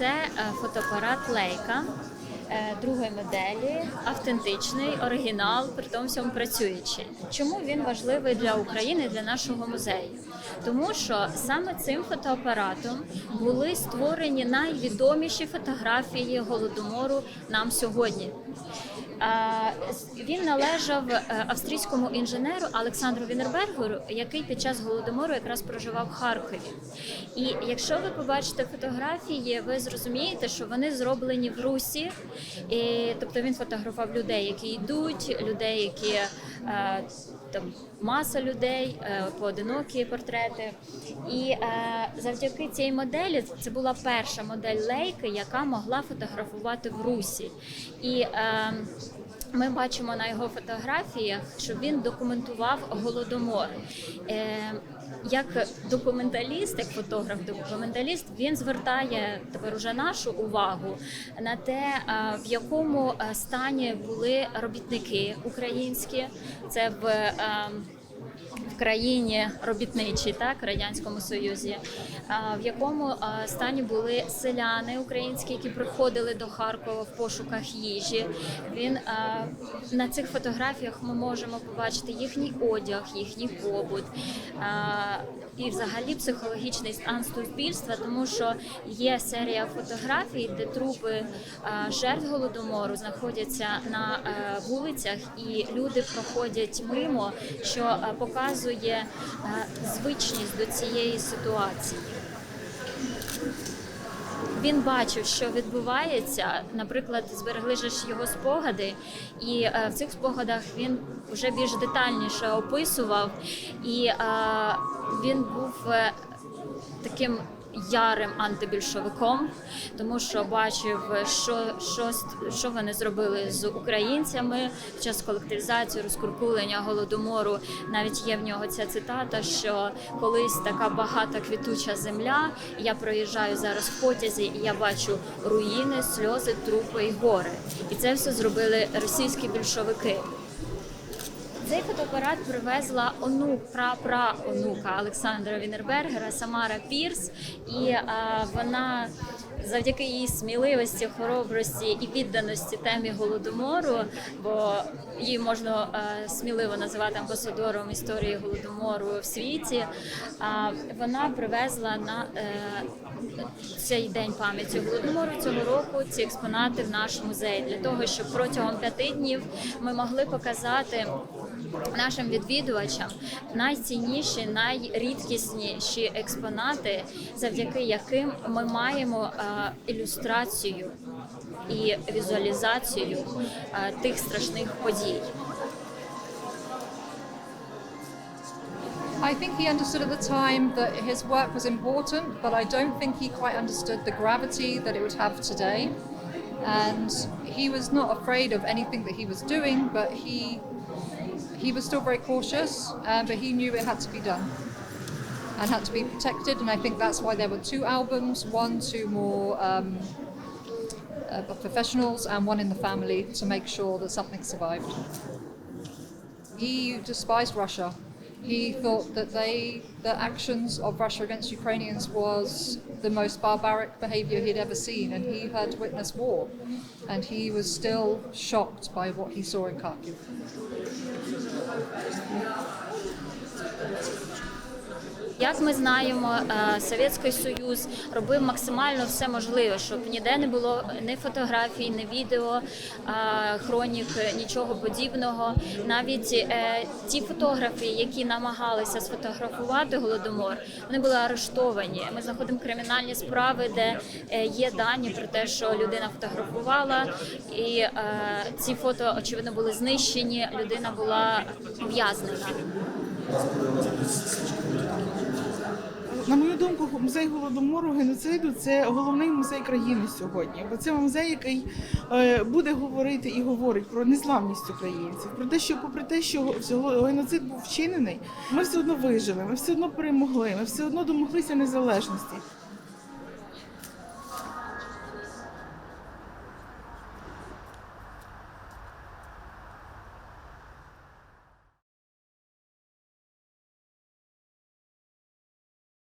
це е, фотоапарат е, другої моделі, автентичний, оригінал, при тому всьому працюючий. Чому він важливий для України, для нашого музею? Тому що саме цим фотоапаратом були створені найвідоміші фотографії голодомору нам сьогодні. Він належав е, австрійському інженеру Олександру Вінербергеру, який під час голодомору якраз проживав в Харкові. І якщо ви побачите фотографії, ви зрозумієте, що вони зроблені в Русі. І, тобто він фотографував людей, які йдуть, людей, які е, там маса людей, е, поодинокі портрети. І е, завдяки цій моделі це була перша модель лейки, яка могла фотографувати в Русі. І е, ми бачимо на його фотографіях, що він документував голодомор. Е, як документаліст, як фотограф-документаліст, він звертає тепер уже нашу увагу на те, е, в якому е, стані були робітники українські. Це е, в країні робітничій, так радянському союзі, в якому стані були селяни українські, які приходили до Харкова в пошуках їжі. Він на цих фотографіях ми можемо побачити їхній одяг, їхній побут. І взагалі психологічний стан суспільства, тому що є серія фотографій, де трупи жертв голодомору знаходяться на е, вулицях, і люди проходять мимо, що е, показує е, звичність до цієї ситуації. Він бачив, що відбувається. Наприклад, зберегли ж його спогади, і е, в цих спогадах він вже більш детальніше описував, і е, він був е, таким ярим антибільшовиком, тому що бачив, що, що, що вони зробили з українцями під час колективізації, розкуркулення голодомору. Навіть є в нього ця цитата, що колись така багата квітуча земля. Я проїжджаю зараз в потязі, і я бачу руїни, сльози, трупи і гори. І це все зробили російські більшовики. Цей фотоапарат привезла онук, прапра онука Олександра Вінербергера, Самара Пірс, і е, вона завдяки її сміливості, хоробрості і відданості темі голодомору, бо її можна е, сміливо називати амбасадором історії голодомору в світі. е, вона привезла на е, цей день пам'яті голодомору цього року ці експонати в наш музей для того, щоб протягом п'яти днів ми могли показати нашим відвідувачам найцінніші, найрідкісніші експонати, завдяки яким ми маємо е, ілюстрацію і візуалізацію е, тих страшних подій. I think he understood at the time that his work was important, but I don't think he quite understood the gravity that it would have today. And he was not afraid of anything that he was doing, but he he was still very cautious, uh, but he knew it had to be done and had to be protected. And I think that's why there were two albums, one to more um, uh, professionals and one in the family to make sure that something survived. He despised Russia. He thought that they, the actions of Russia against Ukrainians was the most barbaric behavior he'd ever seen, and he had witnessed war. And he was still shocked by what he saw in Kharkiv. Як ми знаємо, е, Совєтський Союз робив максимально все можливе, щоб ніде не було ні фотографій, ні відео, е, хронік, нічого подібного. Навіть е, ті фотографи, які намагалися сфотографувати голодомор, вони були арештовані. Ми знаходимо кримінальні справи, де е, є дані про те, що людина фотографувала, і е, ці фото очевидно були знищені. Людина була ув'язнена. На мою думку, музей голодомору геноциду це головний музей країни сьогодні. Бо це музей, який е, буде говорити і говорить про незламність українців, про те, що попри те, що геноцид був вчинений, ми все одно вижили, ми все одно перемогли, ми все одно домоглися незалежності.